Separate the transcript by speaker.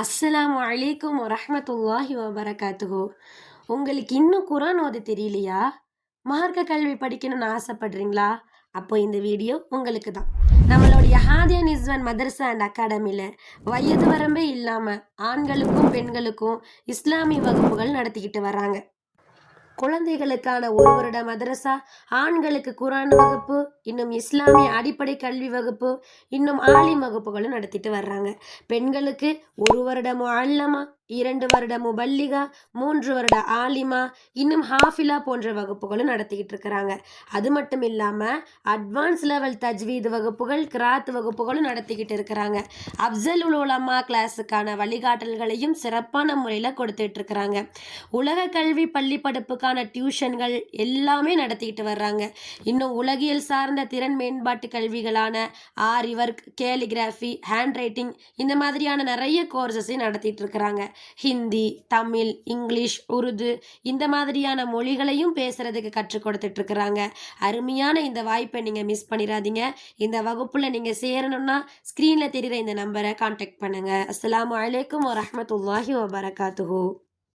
Speaker 1: அஸ்ஸலாம் வலைக்கம் வரமத்துல்லாஹி வபரகாத்துகோ உங்களுக்கு இன்னும் குரான் ஓத தெரியலையா? மார்க்க கல்வி படிக்கணும்னு ஆசைப்படுறீங்களா? அப்போ இந்த வீடியோ உங்களுக்கு தான் நம்மளுடைய ஹாதியா நிஸ்வன் மதரசா அண்ட் அகாடமியில் வயது வரம்பே இல்லாமல் ஆண்களுக்கும் பெண்களுக்கும் இஸ்லாமிய வகுப்புகள் நடத்திக்கிட்டு வராங்க. குழந்தைகளுக்கான ஒரு வருட மதரசா ஆண்களுக்கு குரான் வகுப்பு இன்னும் இஸ்லாமிய அடிப்படை கல்வி வகுப்பு இன்னும் ஆலிம் வகுப்புகளும் நடத்திட்டு வர்றாங்க. பெண்களுக்கு ஒரு வருடம் அல்லமா இரண்டு வருட முபல்லிகா மூன்று வருட ஆலிமா இன்னும் ஹாஃபிலா போன்ற வகுப்புகளும் நடத்திக்கிட்டு இருக்கிறாங்க. அது மட்டும் இல்லாமல் அட்வான்ஸ் லெவல் தஜ்வீது வகுப்புகள் கிராத் வகுப்புகளும் நடத்திக்கிட்டு இருக்கிறாங்க. அப்சல் உலோலம்மா கிளாஸுக்கான வழிகாட்டல்களையும் சிறப்பான முறையில் கொடுத்துட்டு இருக்கிறாங்க. உலக கல்வி பள்ளி படிப்புக்கான டியூஷன்கள் எல்லாமே நடத்திக்கிட்டு வர்றாங்க. இன்னும் உலகியல் சார்ந்த திறன் மேம்பாட்டு கல்விகளான Aari work calligraphy hand writing இந்த மாதிரியான நிறைய கோர்சஸையும் நடத்திட்டு இருக்கிறாங்க. ஹிந்தி தமிழ் இங்கிலீஷ் உருது இந்த மாதிரியான மொழிகளையும் பேசுறதுக்கு கற்றுக் கொடுத்துட்டு இருக்கிறாங்க அருமையான இந்த வாய்ப்பை நீங்கள் மிஸ் பண்ணிடாதீங்க இந்த வகுப்பில் நீங்கள் சேரணும்னா ஸ்க்ரீனில் தெரிகிற இந்த நம்பரை காண்டாக்ட் பண்ணுங்கள் அஸ்லாம் வலைக்கம் வரஹ்மத்துல்லாஹி வபரகாத்துஹு